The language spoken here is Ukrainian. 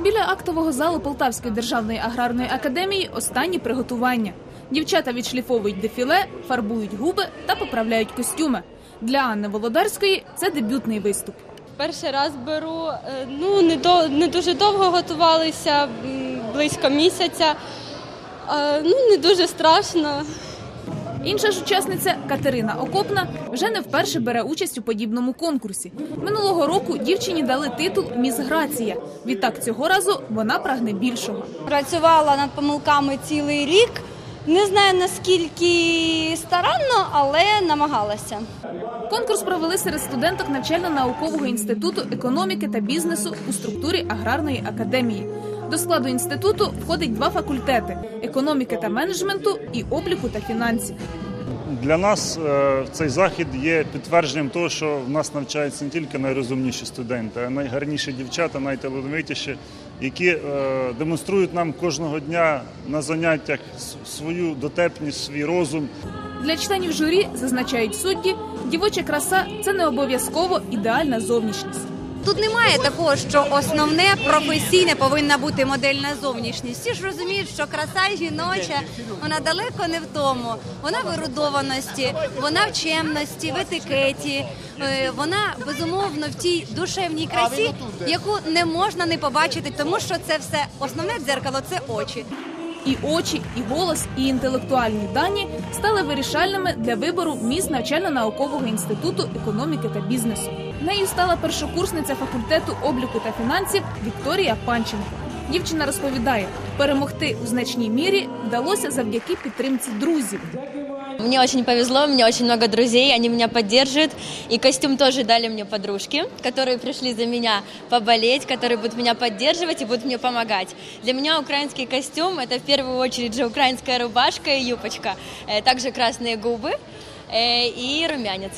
Біля актового залу Полтавської державної аграрної академії останні приготування. Дівчата відшліфовують дефіле, фарбують губи та поправляють костюми. Для Анни Володарської це дебютний виступ. Перший раз беру, е, ну не до не дуже довго готувалися, близько місяця. Е, Ну не дуже страшно. Інша ж учасниця Катерина Окопна вже не вперше бере участь у подібному конкурсі. Минулого року дівчині дали титул Міс Грація. Відтак цього разу вона прагне більшого. Працювала над помилками цілий рік. Не знаю наскільки старанно, але намагалася. Конкурс провели серед студенток навчально-наукового інституту економіки та бізнесу у структурі аграрної академії. До складу інституту входить два факультети економіки та менеджменту і обліку та фінансів. Для нас е, цей захід є підтвердженням того, що в нас навчаються не тільки найрозумніші студенти, а найгарніші дівчата, найталановитіші, які е, демонструють нам кожного дня на заняттях свою дотепність, свій розум. Для членів журі зазначають судді, дівоча краса це не обов'язково ідеальна зовнішність. Тут немає такого, що основне професійне повинна бути модельна зовнішність. Всі ж розуміють, що краса жіноча вона далеко не в тому. Вона в ерудованості, вона в чемності, в етикеті. Е, Вона безумовно в тій душевній красі, яку не можна не побачити, тому що це все основне дзеркало це очі. І очі, і голос, і інтелектуальні дані стали вирішальними для вибору міст навчально-наукового інституту економіки та бізнесу. Нею стала першокурсниця факультету обліку та фінансів Вікторія Панченко. Дівчина розповідає, перемогти у значній мірі вдалося завдяки підтримці друзів. Мне очень повезло, у меня очень много друзей, они меня поддерживают. И костюм тоже дали мне подружки, которые пришли за меня поболеть, которые будут меня поддерживать и будут мне помогать. Для меня украинский костюм – это в первую очередь же украинская рубашка и юбочка, э, также красные губы э, и румянец.